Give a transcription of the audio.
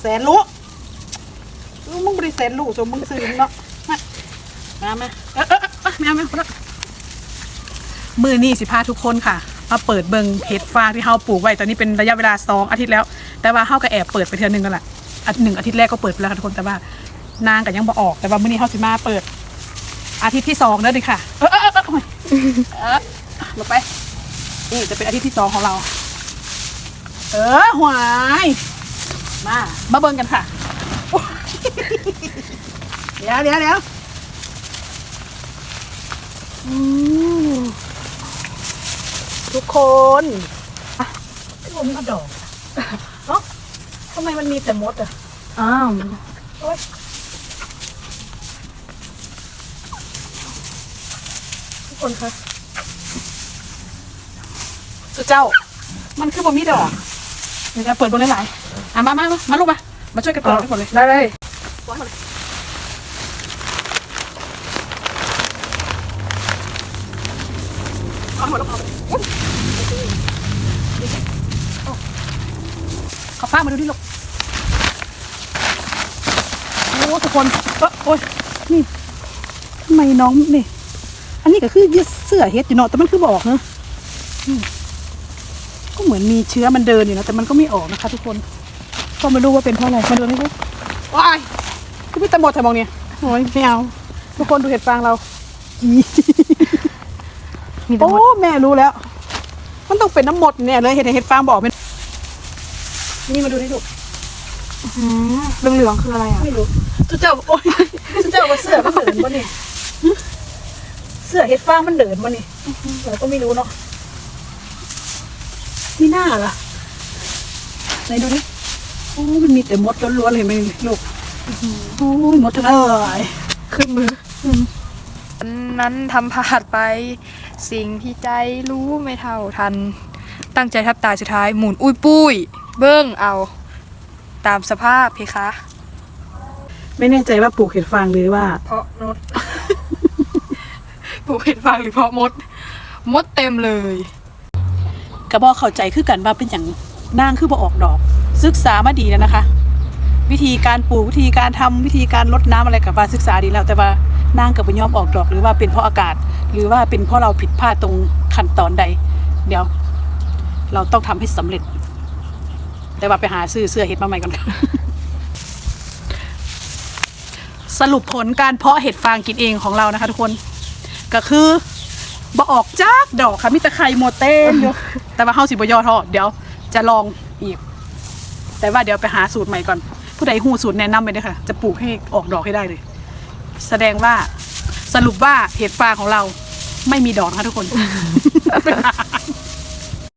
แสนรู้เออมึงบริแสนรู้สมมึงซื้อเนาะมามาเออเออเออมามามามามือนี่สิพาทุกคนค่ะมาเปิดเบิงเห็ดฟางที่เฮาปลูกไว้ตอนนี้เป็นระยะเวลาสองอาทิตย์แล้ว แต่ว่าเฮาก็แอบเปิดไปเทือนึงกันแหละอาทิตย์หนึ่งอาทิตย์แรกก็เปิดไปแล้วค่ะทุกคนแต่ว่านางก็ยังบ่ออกแต่ว่ามื้อนี้เฮาสิมาเปิด อาทิตย์ที่สองแล้วดิค่ะ เออเออเออเออเอาม่เออหลบไปนี่จะเป็นอาทิตย์ที่สองของเรา เออหวาย มามาเบิ่งกันค่ะโอ้ยเดี๋ยวเดี๋ยวเดี๋ยวอืมทุกคนอะที่ผมกระดอกอะเอ้าทำไมมันมีแต่มดอะ อ้าวโอ๊ยทุกคนคะสุเจ้า มันคือบ่มีดอกเดี๋ยวจะเปิดบนหลายๆอ่ะมามามามาลูกมา มาช่วยกันเปิดให้หมดเลยได้เลยวางหมดเลยเอาหมดแล้วเอาหมดเลยอุ๊ยเอาขอฟ้ามาดูดิลูกโอ้ทุกคนเอ้อโอ้ยนี่ทำไมน้องนี่ อันนี้ก็คือยึดเสื้อเฮ็ดอยู่เนาะแต่มันคือบอกเนอะอืมก็เหมือนมีเชื้อมันเดินอยู่นะแต่มันก็ไม่ออกนะคะ ทุกคน ก็ไม่รู้ว่าเป็นเพราะอะไรมาดูนี่ลูกว้ายคือพี่ตะหมดแถวมองเนี่ยโอ้ยไม่เอาทุกคนดูเห็ดฟางเราอีมีแต่โอ้หมดแม่รู้แล้ว มันต้องเป็นน้ำหมดเนี่ยเลยเห็ดเห็ดฟางบอกเป็นนี่มาดูนี่ลูกอืมเหลืองๆคืออะไรอะไม่รู้ทุเจ้าโอ้ยทุเจ้าว่าเสื้อมันเดินปะเนี่ยเสื้อเห็ดฟางมันเดินปะเนี่ยเราก็ไม่รู้เนาะนี่หน้าล่ะไหนดูดิ โอ้มันมีแต่มดล้วนๆเลยไหมลูกโอ้ยมดทั้งหลายขึ้นมืออนั้นทำพลาดไป สิ่งที่ใจรู้ไม่เท่าทัน ตั้งใจทับตายสุดท้ายหมุนอุ้ยปุ้ย เบิ้งเอาตามสภาพเพคะ ไม่แน่ใจว่าปลูกเห็ดฟางหรือว่า เพราะมด ปลูกเห็ดฟางหรือเพราะมด มดเต็มเลย กระบอกเข้าใจคือกันว่าเป็นอย่างนางคือบ่ออกดอก ศึกษามาดีแล้วนะคะ วิธีการปลูกวิธีการทำวิธีการลดน้ำอะไรกับว่าศึกษาดีแล้วแต่ว่านางกับบ่ยอมออกดอกหรือว่าเป็นเพราะอากาศ หรือว่าเป็นเพราะเราผิดพลาดตรงขั้นตอนใด เดี๋ยว เราต้องทำให้สำเร็จ แต่ว่าไปหาซื้อเสื้อเห็ดมาใหม่ก่อนสรุปผลการเพาะเห็ดฟางกินเองของเรานะคะทุกคน ก็คือบ่ออกจากดอกค่ะมีแต่ไข่หมดเต้นอยู่แต่ว่าเฮาสิบ่ย่อท้อเดี๋ยวจะลองอีก แต่ว่าเดี๋ยวไปหาสูตรใหม่ก่อน ผู้ใดหูสูตรแนะนำไปเลยค่ะ จะปลูกให้ออกดอกให้ได้เลย แสดงว่าสรุปว่าเห็ดฟางของเราไม่มีดอกนะคะทุกคน